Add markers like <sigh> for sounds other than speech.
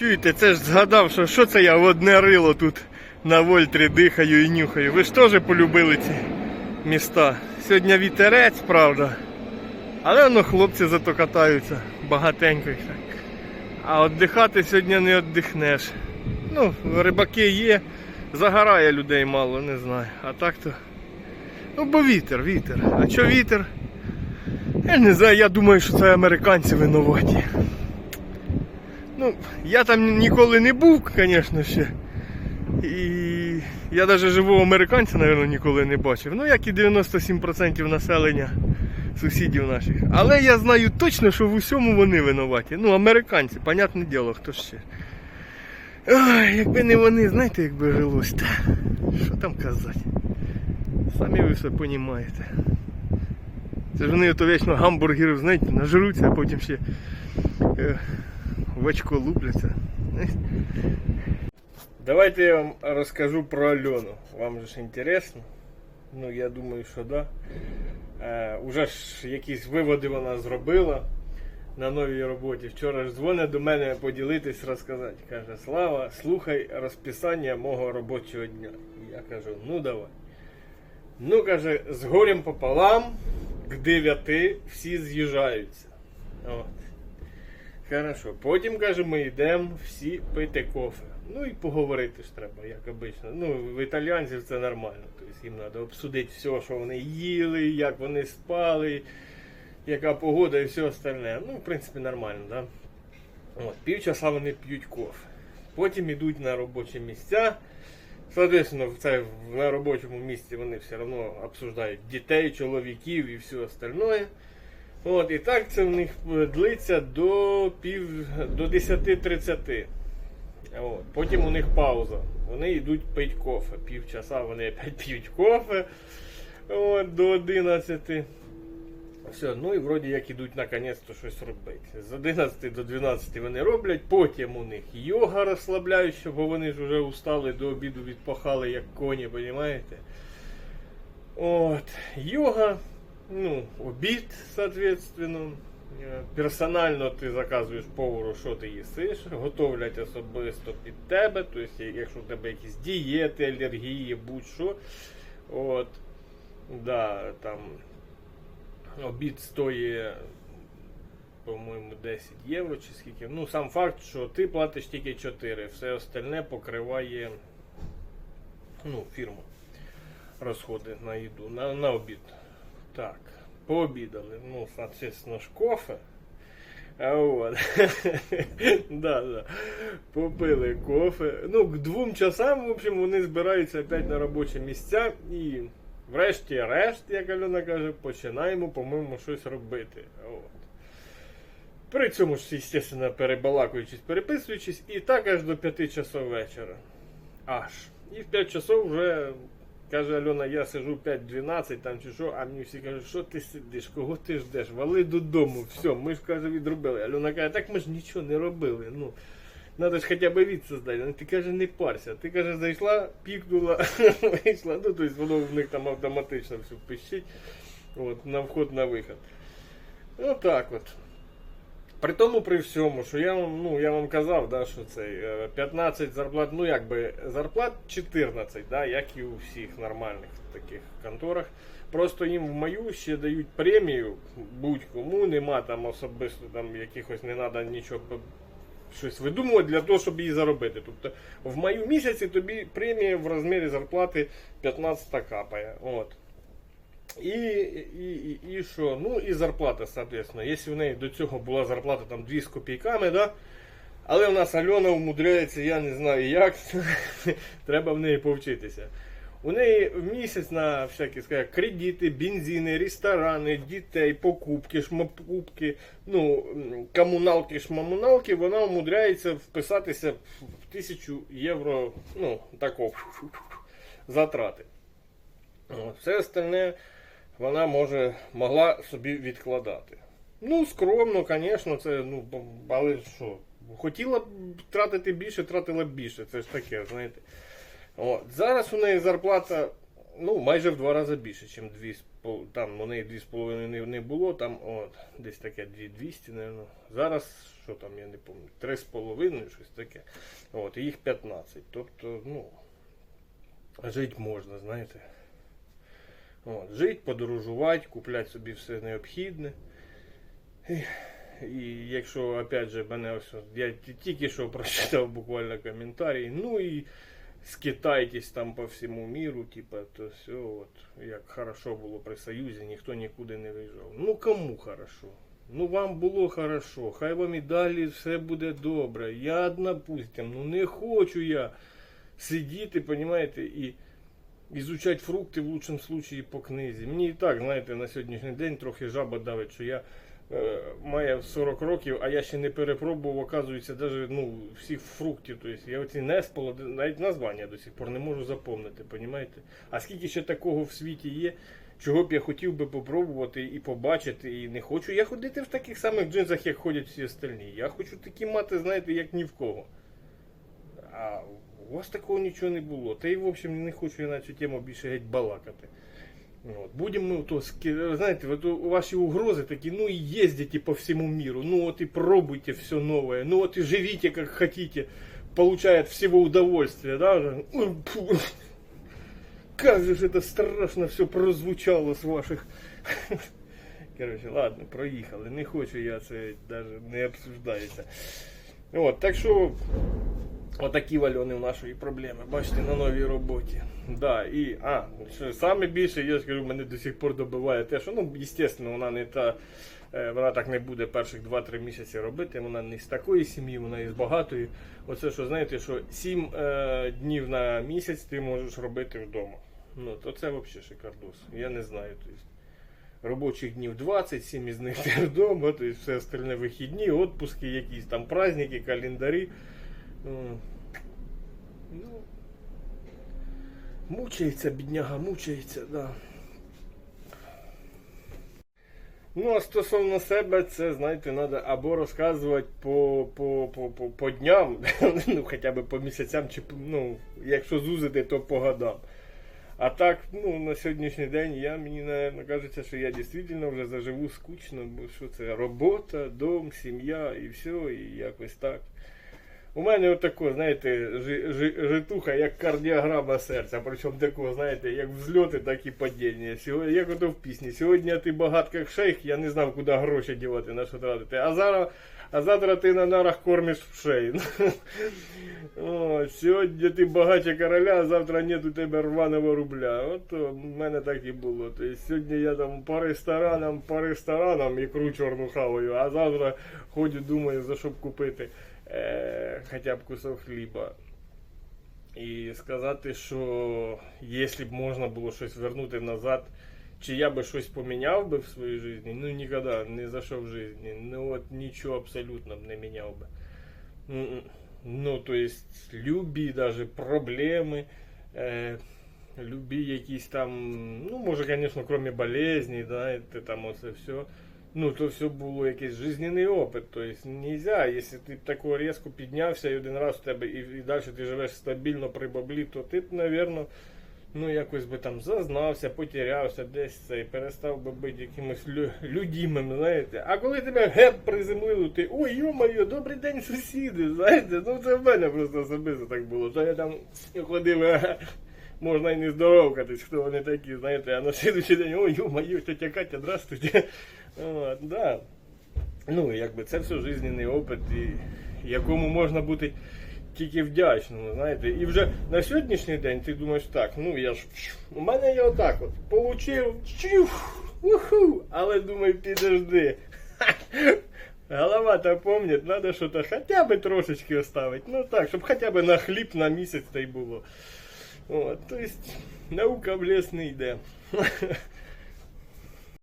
Чуєте, це ж згадав, що що це я в одне рило тут на вольтрі дихаю і нюхаю. Ви ж теж полюбили ці міста. Сьогодні вітерець, правда. Але воно хлопці зато катаються багатенько їх так. А віддихати сьогодні не віддихнеш. Ну, рибаки є, загорає людей мало, не знаю. А так то. Ну, бо вітер, вітер. А що вітер? Я не знаю, я думаю, що це американці винуваті. Ну, я там ніколи не був, звісно ще. І я навіть живого американця, мабуть, ніколи не бачив. Ну, як і 97% населення сусідів наших. Але я знаю точно, що в усьому вони винуваті. Ну, американці, понятне діло, хто ще. Ой, якби не вони, знаєте, якби жилось. Та, що там казати? Самі ви все розумієте. Це ж вони ото вічно гамбургерів, знаєте, нажруться, а потім ще е, в очко лупляться. Давайте я вам розкажу про Альону. Вам же ж інтересно? Ну, я думаю, що да. Е, уже ж якісь виводи вона зробила на новій роботі. Вчора ж дзвонить до мене поділитись, розказати. Каже, Слава, слухай розписання мого робочого дня. Я кажу, ну давай. Ну, каже, з горем пополам к 9 всі з'їжджаються. От. Хорошо. Потім, каже, ми йдемо всі пити кофе. Ну і поговорити ж треба, як обично. Ну, в італіянців це нормально. Тобто їм треба обсудити все, що вони їли, як вони спали, яка погода і все остальне. Ну, в принципі, нормально, да? От, півчаса вони п'ють кофе. Потім йдуть на робочі місця. Соответственно, це, на робочому місці вони все одно обсуждають дітей, чоловіків і все остальное. От, і так це в них е, длиться до пів до 10.30. От. Потім у них пауза. Вони йдуть пити кофе. Півчаса вони опять п'ють кофе от, до 11. Все, ну і вроді як ідуть наконець-то щось робити. З 11 до 12 вони роблять, потім у них йога розслабляюча, бо вони ж вже устали до обіду відпахали як коні, розумієте? От, йога, ну, обід, соответственно. Е, Персонально ти заказуєш повару, що ти їсиш, готовлять особисто під тебе, тобто, якщо в тебе якісь дієти, алергії, будь-що. От, да, там обід стоїть, по-моєму, 10 євро чи скільки. Ну, сам факт, що ти платиш тільки 4, все остальне покриває ну, фірма розходи на їду, на, на обід. Так, пообідали. Ну, соответственно, ж кофе. А от. <laughs> да, да. Попили кофе. Ну, к двом часам, в общем, вони збираються опять на робочі місця і врешті-решт, як Альона каже, починаємо, по-моєму, щось робити. От. При цьому ж, звісно, перебалакуючись, переписуючись, і так аж до 5 часов вечора. Аж. І в 5 часов вже каже Альона, я сижу 5-12 там чи що, а мені всі кажуть, що ти сидиш, кого ти ждеш, вали додому, все, ми ж каже, відробили. Альона каже, так ми ж нічого не робили. ну. Надо ж хоча б від создати. Ну, ти каже, не парся. Ти каже, зайшла, пікнула, <laughs> вийшла. Ну, тобто воно в них там автоматично все пищить. От, на вход, на виход. Отак от. При тому при всьому, що я вам, ну, я вам казав, да, що це е, 15 зарплат, ну якби зарплат 14, да, як і у всіх нормальних таких конторах. Просто їм в мою ще дають премію будь-кому, нема там особисто там якихось не треба нічого щось видумувати для того, щоб її заробити. Тобто в маю місяці тобі премія в розмірі зарплати 15 капає. От. І, і, і, і що? Ну і зарплата, соответственно. Якщо в неї до цього була зарплата там 2 з копійками, да? але в нас Альона умудряється, я не знаю як, <laughs> треба в неї повчитися. У неї в місяць на всякі скажімо, кредити, бензини, ресторани, дітей, покупки, шмапкупки, ну, комуналки, шмамуналки, вона умудряється вписатися в тисячу євро ну, такого затрати. Все остальне вона може могла собі відкладати. Ну, скромно, звісно, це, ну, але що, хотіла б тратити більше, тратила б більше. Це ж таке, знаєте. От. Зараз у неї зарплата ну, майже в два рази більше, ніж 2,5. Там у неї 2,5 не, було, там от, десь таке 200, мабуть. Зараз що там, я не пам'ятаю, 3,5, щось таке. От, і їх 15. Тобто, ну, жити можна, знаєте. От, жити, подорожувати, купляти собі все необхідне. І, і якщо, опять же, мене ось, я тільки що <laughs> прочитав буквально коментарі, ну і скитайтесь там по всьому миру, типа, то все, от, як хорошо було при Союзі, ніхто нікуди не виїжджав. Ну кому хорошо? Ну вам було хорошо, хай вам і далі все буде добре. Я допустим, ну не хочу я сидіти, понімаєте, і ізучати фрукти в лучшому случаї по книзі. Мені і так, знаєте, на сьогоднішній день трохи жаба давить, що я е, маю 40 років, а я ще не перепробував, оказується, навіть ну, всіх фруктів. Тобто я оці несполо, навіть названня до сих пор не можу запомнити, понімаєте? А скільки ще такого в світі є, чого б я хотів би попробувати і побачити, і не хочу. Я ходити в таких самих джинсах, як ходять всі остальні. Я хочу такі мати, знаєте, як ні в кого. А у вас такого нічого не було. Та й в общем не хочу я на цю тему більше геть балакати. От. Будем мы то, ски- знаете, вот у- ваши угрозы такие, ну и ездите по всему миру, ну вот и пробуйте все новое, ну вот и живите как хотите, получая от всего удовольствие, да? Ой, фу. Как же ж это страшно все прозвучало с ваших. Короче, ладно, проїхали. Не хочу я це навіть не обсуждається. От, так що Отакі вальони в нашої проблеми. Бачите, на новій роботі. Да, і, а, що саме більше, я скажу, мене до сих пор добиває те, що, ну, звісно, вона не та, е, вона так не буде перших 2-3 місяці робити, вона не з такої сім'ї, вона із багатої. Оце, що знаєте, що 7 е, днів на місяць ти можеш робити вдома. Ну, то це взагалі шикардос. Я не знаю. Тобто, робочих днів 20, 7 із них <laughs> ти вдома, тобто все остальне вихідні, відпуски, якісь там праздники, календарі. М. Ну, мучається, бідняга, мучається, да. Ну, а стосовно себе, це, знаєте, треба або розказувати по, по, по, по, по дням, <laughs> ну, хоча б по місяцям, чи ну, якщо зузити, то по годам. А так, ну, на сьогоднішній день я, мені, наверное, кажеться, що я дійсно вже заживу скучно, бо що це робота, дом, сім'я і все, і якось так. У мене отако, знаєте, жи- жи- житуха, як кардіограма серця. Причому такого, знаєте, як взльоти, так і падіння. Сьогодні, як ото в пісні. Сьогодні ти багат як шейх, я не знав, куди гроші дівати, на що тратити. А зараз, а завтра ти на нарах кормиш в шеї. <laughs> Сьогодні ти багаче короля, а завтра нет у тебе рваного рубля. От в мене так і було. Тобто сьогодні я там по ресторанам, по ресторанам ікру чорну хаваю, а завтра ходю, думаю, за що б купити е, хоча б кусок хліба. І сказати, що якщо б можна було щось вернути назад, чи я би щось поміняв би в своїй житті, ну ніколи, ні за що в житті. Ну от нічого абсолютно б не міняв би. М-м. Ну, то есть, любі даже проблеми, е, любі якісь там, ну, може, звісно, кроме болезней, да, це там оце все. Ну, то все було якийсь жизненний опит. Тобто, нельзя, якщо ти тако різко піднявся і один раз в тебе і, і далі ти живеш стабільно при баблі, то ти б, напевно, ну, якось би там зазнався, потерявся десь це, і перестав би бути якимось лю- людімим, знаєте. А коли тебе геп приземлили, ти ой, йо-моє, добрий день, сусіди, знаєте, ну це в мене просто особисто так було. Що я там ходив, е, можна і не здоровкатись, хто вони такі, знаєте, а на слідуючий день, ой, йо-моє, тетя Катя, здравствуйте. <laughs> От, да. Ну, якби це все жизненний опит, і якому можна бути тільки вдячним, знаєте. І вже на сьогоднішній день ти думаєш так, ну я ж у мене я отак от получив, чух, уху, але думаю, підожди. <laughs> Голова то помнит, надо что-то хотя бы трошечки оставить. Ну так, щоб хоча б на хліб на місяць та й було. От, то есть, наука в лес не йде. <laughs>